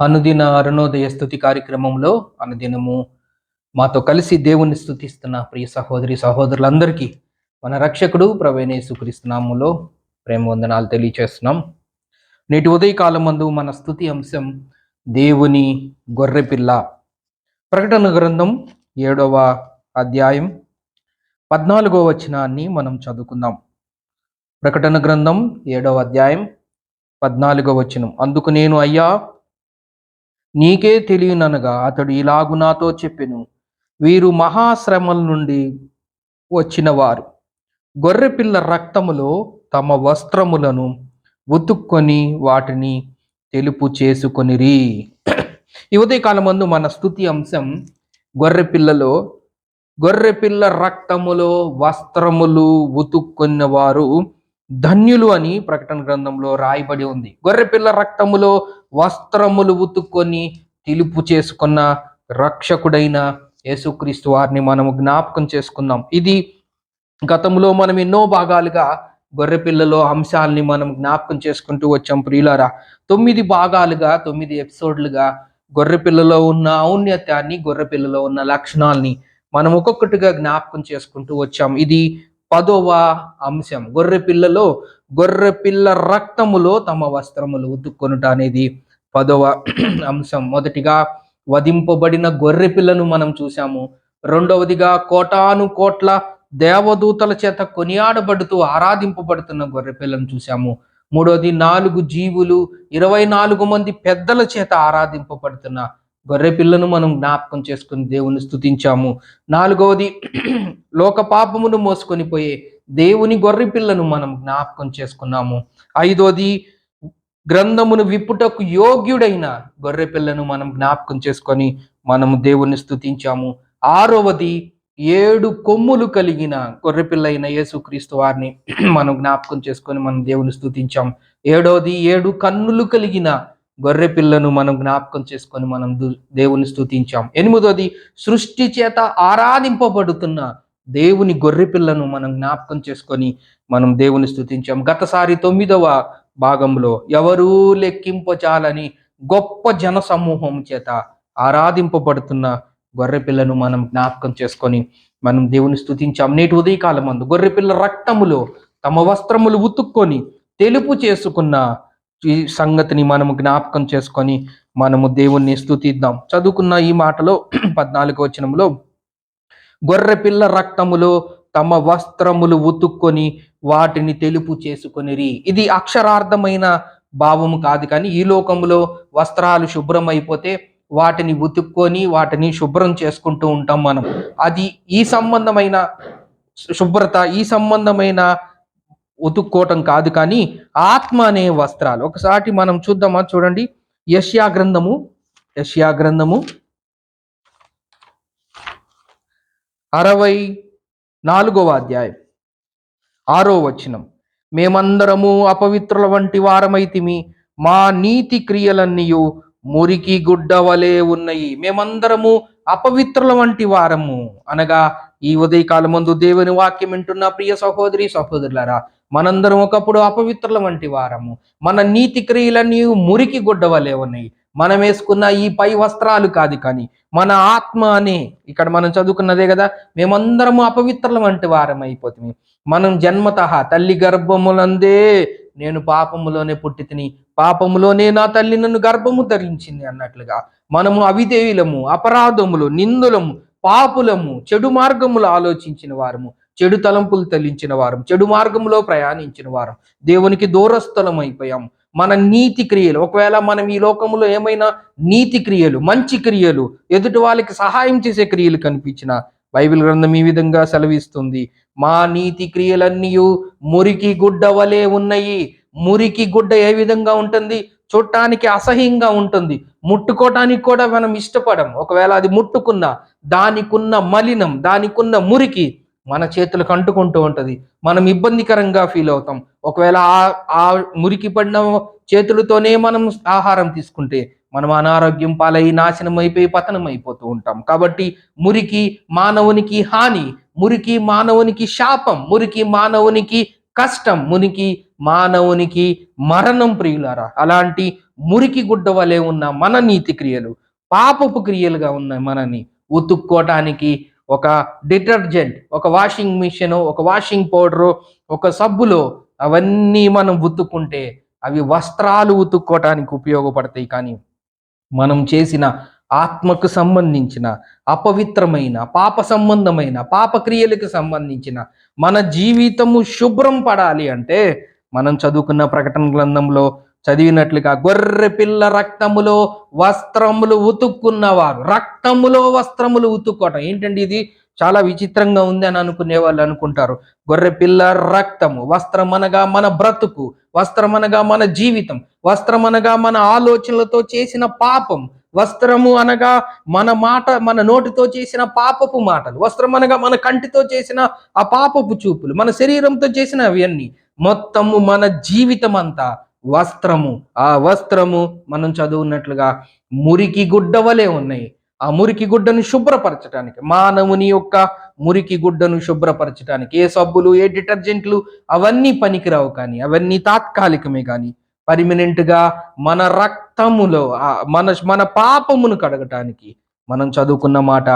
అనుదిన అరుణోదయ స్థుతి కార్యక్రమంలో అనుదినము మాతో కలిసి దేవుని స్థుతిస్తున్న ప్రియ సహోదరి సహోదరులందరికీ మన రక్షకుడు ప్రవేణేసుక్రీస్తునాములో ప్రేమ వందనాలు తెలియచేస్తున్నాం. నేటి ఉదయకాలం మందు మన స్థుతి అంశం దేవుని గొర్రెపిల్ల. ప్రకటన గ్రంథం ఏడవ అధ్యాయం పద్నాలుగో వచనాన్ని మనం చదువుకుందాం. ప్రకటన గ్రంథం ఏడవ అధ్యాయం పద్నాలుగో వచనం. అందుకు నేను అయ్యా నీకే తెలియననగా అతడు ఇలాగు నాతో చెప్పెను. వీరు మహాశ్రమల నుండి వచ్చినవారు. గొర్రెపిల్ల రక్తములో తమ వస్త్రములను ఉతుక్కొని వాటిని తెలుపు చేసుకొనిరి. ఈ ఉదయకాలం ముందు మన స్థుతి అంశం గొర్రెపిల్లలో గొర్రెపిల్ల రక్తములో వస్త్రములు ఉతుక్కున్న వారు ధన్యులు అని ప్రకటన గ్రంథంలో రాయబడి ఉంది. గొర్రెపిల్ల రక్తములో వస్త్రములు ఉతుక్కొని తిలుపు చేసుకున్న రక్షకుడైన యేసుక్రీస్తు వారిని మనము జ్ఞాపకం చేసుకుందాం. ఇది గతంలో మనం ఎన్నో భాగాలుగా గొర్రెపిల్లలో అంశాలని మనం జ్ఞాపకం చేసుకుంటూ వచ్చాం ప్రియులారా. తొమ్మిది భాగాలుగా తొమ్మిది ఎపిసోడ్లుగా గొర్రెపిల్లలో ఉన్న ఔన్నత్యాన్ని గొర్రెపిల్లలో ఉన్న లక్షణాలని మనం ఒక్కొక్కటిగా జ్ఞాపకం చేసుకుంటూ వచ్చాం. ఇది పదవ అంశం. గొర్రె పిల్లలో గొర్రె పిల్ల రక్తములో తమ వస్త్రములు ఉతుక్కొనుట అనేది పదవ అంశం. మొదటిగా వధింపబడిన గొర్రె పిల్లను మనం చూసాము రెండవదిగా కోటాను కోట్ల దేవదూతల చేత కొనియాడబడుతూ ఆరాధింపబడుతున్న గొర్రె పిల్లను చూసాము మూడవది నాలుగు జీవులు ఇరవై నాలుగు మంది పెద్దల చేత ఆరాధింపబడుతున్న గొర్రె పిల్లను మనం జ్ఞాపకం చేసుకుని దేవుని స్థుతించాము నాలుగవది లోక పాపమును మోసుకొని పోయే దేవుని గొర్రె పిల్లను మనం జ్ఞాపకం చేసుకున్నాము. ఐదోది గ్రంథమును విప్పుటకు యోగ్యుడైన గొర్రె పిల్లను మనం జ్ఞాపకం చేసుకొని మనము దేవుణ్ణి స్థుతించాము ఆరవది ఏడు కొమ్ములు కలిగిన గొర్రెపిల్ల అయిన యేసుక్రీస్తు వారిని మనం జ్ఞాపకం చేసుకొని మనం దేవుని స్థుతించాం ఏడవది ఏడు కన్నులు కలిగిన గొర్రె పిల్లను మనం జ్ఞాపకం చేసుకొని మనం దేవుని స్థుతించాం ఎనిమిదోది సృష్టి చేత ఆరాధింపబడుతున్న దేవుని గొర్రె పిల్లను మనం జ్ఞాపకం చేసుకొని మనం దేవుని స్థుతించాం గతసారి తొమ్మిదవ భాగంలో ఎవరూ లెక్కింపచాలని గొప్ప జన సమూహం చేత ఆరాధింపబడుతున్న గొర్రె పిల్లను మనం జ్ఞాపకం చేసుకొని మనం దేవుని స్థుతించాం నేటి ఉదయకాలం మందు గొర్రె పిల్ల రక్తములో తమ వస్త్రములు ఉతుక్కొని తెలుపు చేసుకున్న ఈ సంగతిని మనము జ్ఞాపకం చేసుకొని మనము దేవుణ్ణి స్థుతిద్దాం చదువుకున్న ఈ మాటలో పద్నాలుగు వచనంలో గొర్రె పిల్ల రక్తములో తమ వస్త్రములు ఉతుక్కొని వాటిని తెలుపు చేసుకొనిరి. ఇది అక్షరార్థమైన భావము కాదు కానీ ఈ లోకములో వస్త్రాలు శుభ్రమైపోతే వాటిని ఉతుక్కొని వాటిని శుభ్రం చేసుకుంటూ ఉంటాం మనం. అది ఈ సంబంధమైన శుభ్రత ఈ సంబంధమైన ఉతుక్కోవటం కాదు కానీ ఆత్మ అనే వస్త్రాలు. ఒకసారి మనం చూద్దామా? చూడండి. యష్యా గ్రంథము. యష్యా గ్రంథము. అరవై నాలుగవ అధ్యాయం. ఆరో వచనం. మేమందరము అపవిత్రుల వంటి వారమైతిమి. మా నీతి క్రియలన్నీయు మురికి గుడ్డ వలె ఉన్నాయి. మేమందరము అపవిత్రుల వంటి వారము. అనగా ఈ ఉదయకాలం ముందు దేవుని వాక్యం వింటున్న ప్రియ సహోదరి సహోదరులారా మనందరం ఒకప్పుడు అపవిత్రుల వంటి వారము. మన నీతి క్రియలన్నీ మురికి గుడ్డవలే ఉన్నాయి మనం వేసుకున్న ఈ పై వస్త్రాలు కాదు కానీ మన ఆత్మ అనే ఇక్కడ మనం చదువుకున్నదే కదా మేమందరము అపవిత్రుల వంటి వారం అయిపోతుంది మనం జన్మత తల్లి గర్భములందే నేను పాపములోనే పుట్టి తిని పాపములోనే నా తల్లి నన్ను గర్భము ధరించింది అన్నట్లుగా. మనము అవిధేయులము అపరాధములు నిందులము పాపులము చెడు మార్గములు ఆలోచించిన వారము. చెడు తలంపులు తల్లించిన వారం చెడు మార్గంలో ప్రయాణించిన వారం. దేవునికి దూరస్థలం అయిపోయాం మన నీతి క్రియలు ఒకవేళ మనం ఈ లోకంలో ఏమైనా నీతి క్రియలు మంచి క్రియలు ఎదుటి వాళ్ళకి సహాయం చేసే క్రియలు కనిపించిన బైబిల్ గ్రంథం ఈ విధంగా సెలవిస్తుంది. మా నీతి క్రియలన్నీ మురికి గుడ్డ వలె ఉన్నాయి. మురికి గుడ్డ ఏ విధంగా ఉంటుంది? చూడటానికి అసహ్యంగా ఉంటుంది. ముట్టుకోవటానికి కూడా మనం ఇష్టపడం. ఒకవేళ అది ముట్టుకున్న దానికున్న మలినం దానికున్న మురికి మన చేతులకు అంటుకుంటూ ఉంటుంది. మనం ఇబ్బందికరంగా ఫీల్ అవుతాం. ఒకవేళ ఆ ఆ మురికి పడిన చేతులతోనే మనం ఆహారం తీసుకుంటే మనం అనారోగ్యం పాలై నాశనం అయిపోయి పతనం అయిపోతూ ఉంటాం. కాబట్టి మురికి మానవునికి హాని మురికి మానవునికి శాపం మురికి మానవునికి కష్టం మురికి మానవునికి మరణం ప్రియులారా. అలాంటి మురికి గుడ్డ వలె ఉన్న మన నీతి క్రియలు పాపపు క్రియలుగా ఉన్న మనని ఉతుక్కోటానికి ఒక డిటర్జెంట్ ఒక వాషింగ్ మిషన్ ఒక వాషింగ్ పౌడరు ఒక సబ్బులు అవన్నీ మనం ఉతుక్కుంటే అవి వస్త్రాలు ఉతుక్కోవటానికి ఉపయోగపడతాయి. కానీ మనం చేసిన ఆత్మకు సంబంధించిన అపవిత్రమైన పాప సంబంధమైన పాపక్రియలకు సంబంధించిన మన జీవితము శుభ్రం పడాలి అంటే మనం చదువుకున్న ప్రకటన గ్రంథంలో చదివినట్లుగా గొర్రె పిల్ల రక్తములో వస్త్రములు ఉతుక్కున్నవారు. రక్తములో వస్త్రములు ఉతుక్కోవటం. ఏంటండి ఇది? చాలా విచిత్రంగా ఉంది అని అనుకునే వాళ్ళు అనుకుంటారు. గొర్రె పిల్ల రక్తము వస్త్రం అనగా మన బ్రతుకు వస్త్రం అనగా మన జీవితం వస్త్రం అనగా మన ఆలోచనలతో చేసిన పాపం వస్త్రము అనగా మన మాట మన నోటితో చేసిన పాపపు మాటలు వస్త్రం అనగా మన కంటితో చేసిన ఆ పాపపు చూపులు మన శరీరంతో చేసిన అవన్నీ మొత్తము మన జీవితం అంతా వస్త్రము. ఆ వస్త్రము మనం చదువున్నట్లుగా మురికి గుడ్డ వలె ఉన్నాయి. ఆ మురికి గుడ్డను శుభ్రపరచడానికి మానవుని యొక్క మురికి గుడ్డను శుభ్రపరచడానికి ఏ సబ్బులు ఏ డిటర్జెంట్లు అవన్నీ పనికిరావు కానీ అవన్నీ తాత్కాలికమే కానీ పర్మినెంట్గా మన రక్తములో మన మన పాపమును కడగటానికి మనం చదువుకున్న మాట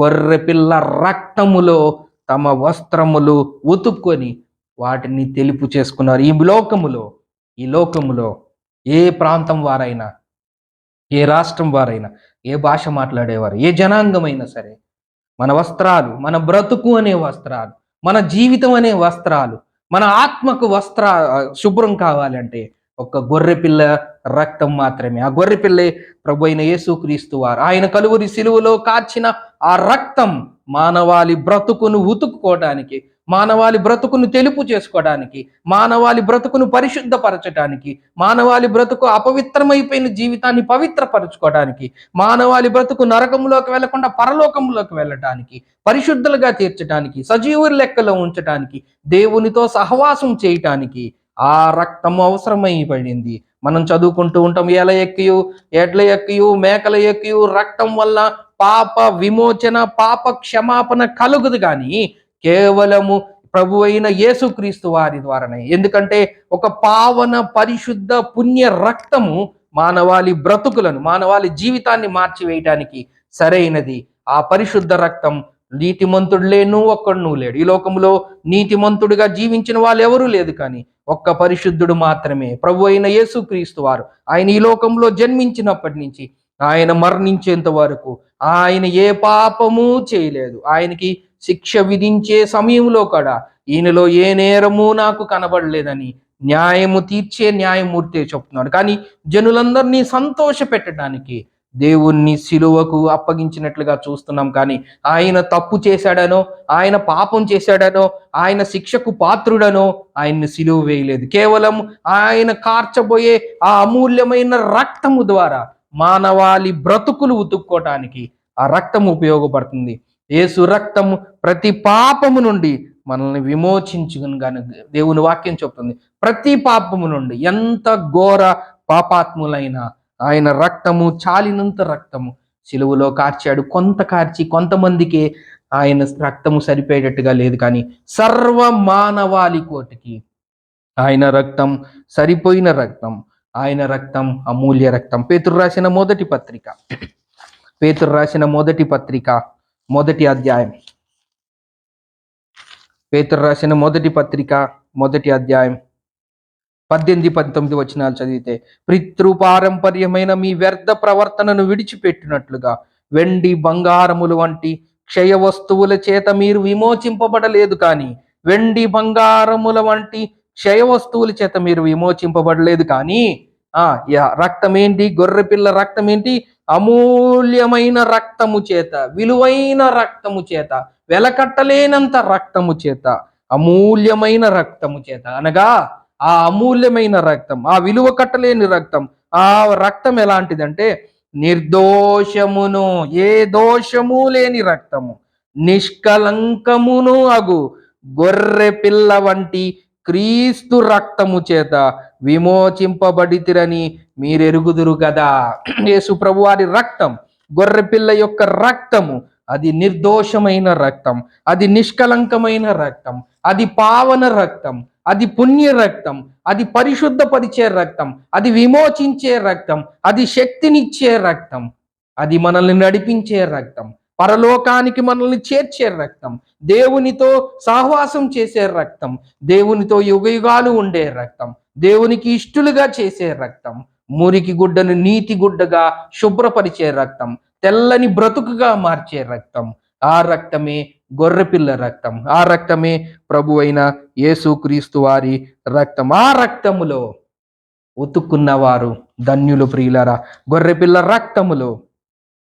గొర్రె పిల్ల రక్తములో తమ వస్త్రములు ఉతుక్కొని వాటిని తెలుపు చేసుకున్నారు. ఈ లోకములో ఈ లోకములో ఏ ప్రాంతం వారైనా ఏ రాష్ట్రం వారైనా ఏ భాష మాట్లాడేవారు ఏ జనాంగమైనా సరే మన వస్త్రాలు మన బ్రతుకు అనే వస్త్రాలు మన జీవితం అనే వస్త్రాలు మన ఆత్మకు వస్త్ర శుభ్రం కావాలంటే ఒక గొర్రెపిల్ల రక్తం మాత్రమే. ఆ గొర్రె పిల్లే ప్రభు అయిన యేసుక్రీస్తు వారు ఆయన కలువురి సిలువలో కాచిన ఆ రక్తం మానవాళి బ్రతుకును ఉతుక్కోవడానికి మానవాళి బ్రతుకును తెలుపు చేసుకోవడానికి మానవాళి బ్రతుకును పరిశుద్ధపరచడానికి మానవాళి బ్రతుకు అపవిత్రమైపోయిన జీవితాన్ని పవిత్రపరచుకోవడానికి మానవాళి బ్రతుకు నరకంలోకి వెళ్ళకుండా పరలోకంలోకి వెళ్ళటానికి పరిశుద్ధులుగా తీర్చడానికి సజీవుల లెక్కలో ఉంచటానికి దేవునితో సహవాసం చేయటానికి ఆ రక్తం అవసరమైపడింది మనం చదువుకుంటూ ఉంటాం ఏల ఎక్కియు ఎడ్ల ఎక్కియు మేకల ఎక్కియు రక్తం వల్ల పాప విమోచన పాప క్షమాపణ కలుగుదు కానీ కేవలము ప్రభు అయిన యేసుక్రీస్తు వారి ద్వారానే. ఎందుకంటే ఒక పావన పరిశుద్ధ పుణ్య రక్తము మానవాళి బ్రతుకులను మానవాళి జీవితాన్ని మార్చివేయటానికి సరైనది. ఆ పరిశుద్ధ రక్తం నీతిమంతుడు లేను ఒక్కడు లేడు. ఈ లోకంలో నీతిమంతుడిగా జీవించిన వాళ్ళు ఎవరూ లేదు కానీ ఒక్క పరిశుద్ధుడు మాత్రమే ప్రభు అయిన యేసుక్రీస్తు వారు. ఆయన ఈ లోకంలో జన్మించినప్పటి నుంచి ఆయన మరణించేంత వరకు ఆయన ఏ పాపము చేయలేదు. ఆయనకి శిక్ష విధించే సమయంలో కూడా ఈయనలో ఏ నేరము నాకు కనబడలేదని న్యాయము తీర్చే న్యాయమూర్తి చెప్తున్నాడు. కానీ జనులందరినీ సంతోష పెట్టడానికి దేవుణ్ణి సిలువకు అప్పగించినట్లుగా చూస్తున్నాం. కానీ ఆయన తప్పు చేశాడనో ఆయన పాపం చేశాడనో ఆయన శిక్షకు పాత్రుడనో ఆయన్ని సిలువ వేయలేదు. కేవలం ఆయన కార్చబోయే ఆ అమూల్యమైన రక్తము ద్వారా మానవాళి బ్రతుకులు ఉతుక్కోవటానికి ఆ రక్తం ఉపయోగపడుతుంది. యేసు రక్తము ప్రతి పాపము నుండి మనల్ని విమోచించుకుని కానీ దేవుని వాక్యం చెప్తుంది. ప్రతి పాపము నుండి ఎంత ఘోర పాపాత్ములైన ఆయన రక్తము చాలినంత రక్తము సిలువలో కార్చాడు. కొంత కార్చి కొంతమందికి ఆయన రక్తము సరిపోయేటట్టుగా లేదు కానీ సర్వ మానవాళి కోటికి ఆయన రక్తం సరిపోయిన రక్తం ఆయన రక్తం అమూల్య రక్తం. పేతురు రాసిన మొదటి పత్రిక. పేతురు రాసిన మొదటి పత్రిక మొదటి అధ్యాయం. పేతురు రాసిన మొదటి పత్రిక మొదటి అధ్యాయం. పద్దెనిమిది పంతొమ్మిది వచనాలు చదివితే పితృపారంపర్యమైన మీ వ్యర్థ ప్రవర్తనను విడిచిపెట్టినట్లుగా వెండి బంగారములు వంటి క్షయ వస్తువుల చేత మీరు విమోచింపబడలేదు కానీ వెండి బంగారముల వంటి క్షయ వస్తువుల చేత మీరు విమోచింపబడలేదు కానీ రక్తం ఏంటి గొర్రె పిల్ల రక్తం ఏంటి అమూల్యమైన రక్తము చేత విలువైన రక్తము చేత వెలకట్టలేనంత రక్తము చేత అమూల్యమైన రక్తము చేత. అనగా ఆ అమూల్యమైన రక్తం ఆ విలువ కట్టలేని రక్తం ఆ రక్తం ఎలాంటిదంటే నిర్దోషమును ఏ దోషము లేని రక్తము నిష్కలంకమును అగు గొర్రె పిల్ల వంటి క్రీస్తు రక్తము చేత విమోచింపబడితిరని మీరెరుగుదురు కదా యేసు వారి రక్తం గొర్రెపిల్ల యొక్క రక్తము అది నిర్దోషమైన రక్తం అది నిష్కలంకమైన రక్తం అది పావన రక్తం అది పుణ్య రక్తం అది పరిశుద్ధపరిచే రక్తం అది విమోచించే రక్తం అది శక్తినిచ్చే రక్తం అది మనల్ని నడిపించే రక్తం పరలోకానికి మనల్ని చేర్చే రక్తం దేవునితో సహవాసం చేసే రక్తం దేవునితో యుగయుగాలు ఉండే రక్తం దేవునికి ఇష్టలుగా చేసే రక్తం మురికి గుడ్డను నీతి గుడ్డగా శుభ్రపరిచే రక్తం తెల్లని బ్రతుకుగా మార్చే రక్తం. ఆ రక్తమే గొర్రెపిల్ల రక్తం. ఆ రక్తమే ప్రభు అయిన యేసుక్రీస్తు వారి రక్తం. ఆ రక్తములో ఉతుక్కున్నవారు ధన్యులు ప్రియులరా. గొర్రెపిల్ల రక్తములో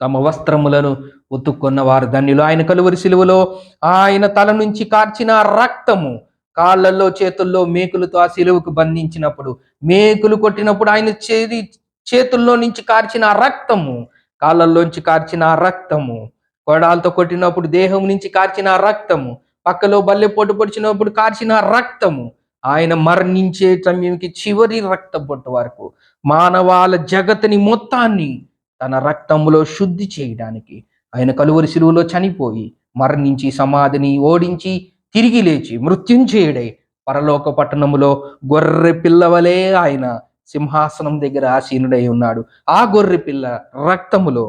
తమ వస్త్రములను ఉతుక్కున్న వారు ధన్యులు. ఆయన కలువరి సిలువలో ఆయన తల నుంచి కార్చిన రక్తము కాళ్ళల్లో చేతుల్లో మేకులతో ఆ సిలువకు బంధించినప్పుడు మేకులు కొట్టినప్పుడు ఆయన చేతి చేతుల్లో నుంచి కార్చిన ఆ రక్తము కాళ్ళల్లోంచి కార్చిన ఆ రక్తము కొడాలతో కొట్టినప్పుడు దేహం నుంచి కార్చిన ఆ రక్తము పక్కలో బల్లె పొట్టు పొడిచినప్పుడు కార్చిన రక్తము. ఆయన మరణించే సమయంకి చివరి రక్త పొట్టు వరకు మానవాళ జగత్ని మొత్తాన్ని తన రక్తములో శుద్ధి చేయడానికి ఆయన కలువరి సిలువలో చనిపోయి మరణించి సమాధిని ఓడించి తిరిగి లేచి మృత్యుంచేయుడై పరలోక పట్టణములో గొర్రె పిల్లవలే ఆయన సింహాసనం దగ్గర ఆసీనుడై ఉన్నాడు. ఆ గొర్రె పిల్ల రక్తములో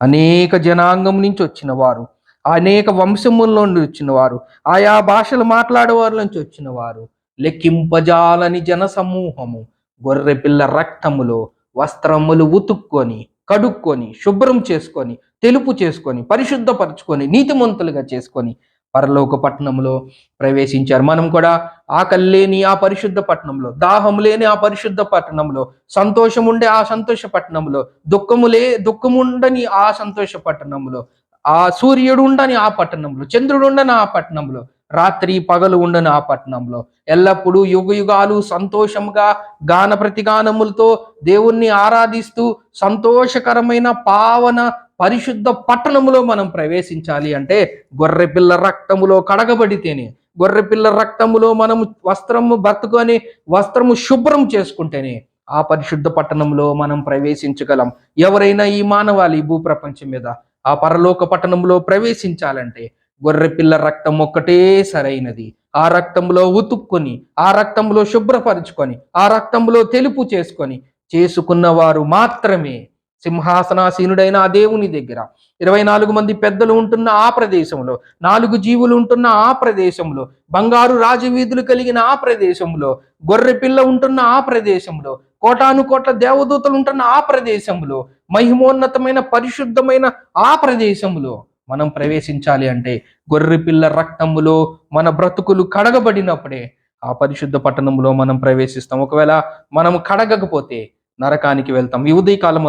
అనేక జనాంగం నుంచి వచ్చిన వారు అనేక వంశముల నుండి వచ్చిన వారు ఆయా భాషలు మాట్లాడేవారి నుంచి వచ్చిన వారు లెక్కింపజాలని జన సమూహము గొర్రె పిల్ల రక్తములో వస్త్రములు ఉతుక్కొని కడుక్కొని శుభ్రం చేసుకొని తెలుపు చేసుకొని పరిశుద్ధపరచుకొని నీతిమంతులుగా చేసుకొని పరలోక పట్టణంలో ప్రవేశించారు. మనం కూడా ఆకలి లేని ఆ పరిశుద్ధ పట్టణంలో దాహం లేని ఆ పరిశుద్ధ పట్టణంలో సంతోషం ఉండే ఆ సంతోష పట్టణంలో దుఃఖము లే దుఃఖముండని ఆ సంతోష పట్టణంలో ఆ సూర్యుడు ఉండని ఆ పట్టణంలో చంద్రుడు ఉండని ఆ పట్టణంలో రాత్రి పగలు ఉండని ఆ పట్టణంలో ఎల్లప్పుడూ యుగ యుగాలు సంతోషంగా గాన ప్రతిగానములతో దేవుణ్ణి ఆరాధిస్తూ సంతోషకరమైన పావన పరిశుద్ధ పట్టణములో మనం ప్రవేశించాలి అంటే గొర్రెపిల్ల రక్తములో కడగబడితేనే గొర్రెపిల్ల రక్తములో మనము వస్త్రము బతుకొని వస్త్రము శుభ్రం చేసుకుంటేనే ఆ పరిశుద్ధ పట్టణంలో మనం ప్రవేశించగలం. ఎవరైనా ఈ మానవాళి భూ భూప్రపంచం మీద ఆ పరలోక పట్టణంలో ప్రవేశించాలంటే గొర్రెపిల్ల రక్తం ఒక్కటే సరైనది. ఆ రక్తంలో ఉతుక్కొని ఆ రక్తంలో శుభ్రపరుచుకొని ఆ రక్తంలో తెలుపు చేసుకొని చేసుకున్న వారు మాత్రమే సింహాసనాసీనుడైన ఆ దేవుని దగ్గర. ఇరవై నాలుగు మంది పెద్దలు ఉంటున్న ఆ ప్రదేశంలో నాలుగు జీవులు ఉంటున్న ఆ ప్రదేశంలో బంగారు రాజవీధులు కలిగిన ఆ ప్రదేశంలో గొర్రె పిల్ల ఉంటున్న ఆ ప్రదేశంలో కోటాను కోట్ల దేవదూతలు ఉంటున్న ఆ ప్రదేశంలో మహిమోన్నతమైన పరిశుద్ధమైన ఆ ప్రదేశంలో మనం ప్రవేశించాలి అంటే గొర్రె పిల్ల రక్తములో మన బ్రతుకులు కడగబడినప్పుడే ఆ పరిశుద్ధ పట్టణంలో మనం ప్రవేశిస్తాం. ఒకవేళ మనం కడగకపోతే నరకానికి వెళ్తాం. ఈ ఉదయకాలం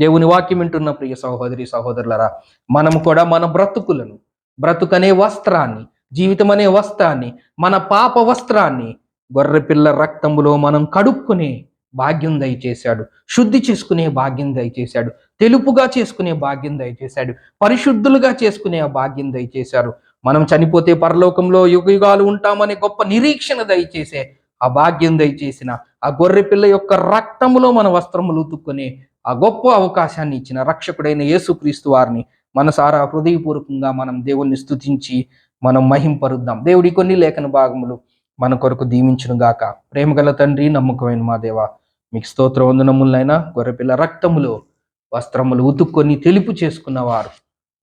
దేవుని వాక్యం వింటున్న ప్రియ సహోదరి సహోదరులరా. మనం కూడా మన బ్రతుకులను బ్రతుకనే వస్త్రాన్ని జీవితం అనే వస్త్రాన్ని మన పాప వస్త్రాన్ని గొర్రెపిల్ల రక్తములో మనం కడుక్కునే భాగ్యం దయచేశాడు. శుద్ధి చేసుకునే భాగ్యం దయచేశాడు. తెలుపుగా చేసుకునే భాగ్యం దయచేశాడు. పరిశుద్ధులుగా చేసుకునే ఆ భాగ్యం దయచేశారు మనం చనిపోతే పరలోకంలో యుగ యుగాలు ఉంటామనే గొప్ప నిరీక్షణ దయచేసే ఆ భాగ్యం దయచేసిన ఆ గొర్రె పిల్ల యొక్క రక్తములో మన వస్త్రములు ఉతుక్కునే ఆ గొప్ప అవకాశాన్ని ఇచ్చిన రక్షకుడైన యేసుక్రీస్తు వారిని మనసారా హృదయపూర్వకంగా మనం దేవుణ్ణి స్తుతించి మనం మహింపరుద్దాం. దేవుడి కొన్ని లేఖన భాగములు మన కొరకు దీవించును గాక. ప్రేమగల తండ్రి నమ్మకమైన మా దేవ మీకు స్తోత్ర వందనములైనా గొర్రెపిల్ల రక్తములో వస్త్రములు ఉతుక్కొని తెలుపు చేసుకున్నవారు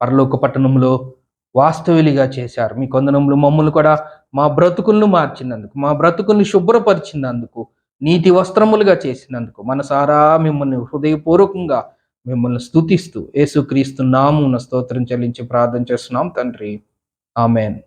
పరలోక పట్టణంలో వాస్తవులుగా చేశారు. మీ కొందనములు మమ్మల్ని కూడా మా బ్రతుకులను మార్చినందుకు మా బ్రతుకుల్ని శుభ్రపరిచినందుకు నీతి వస్త్రములుగా చేసినందుకు మనసారా మిమ్మల్ని హృదయపూర్వకంగా మిమ్మల్ని స్తుతిస్తూ యేసుక్రీస్తు నామున స్తోత్రం చెల్లించి ప్రార్థన చేస్తున్నాం తండ్రి. ఆమెన్.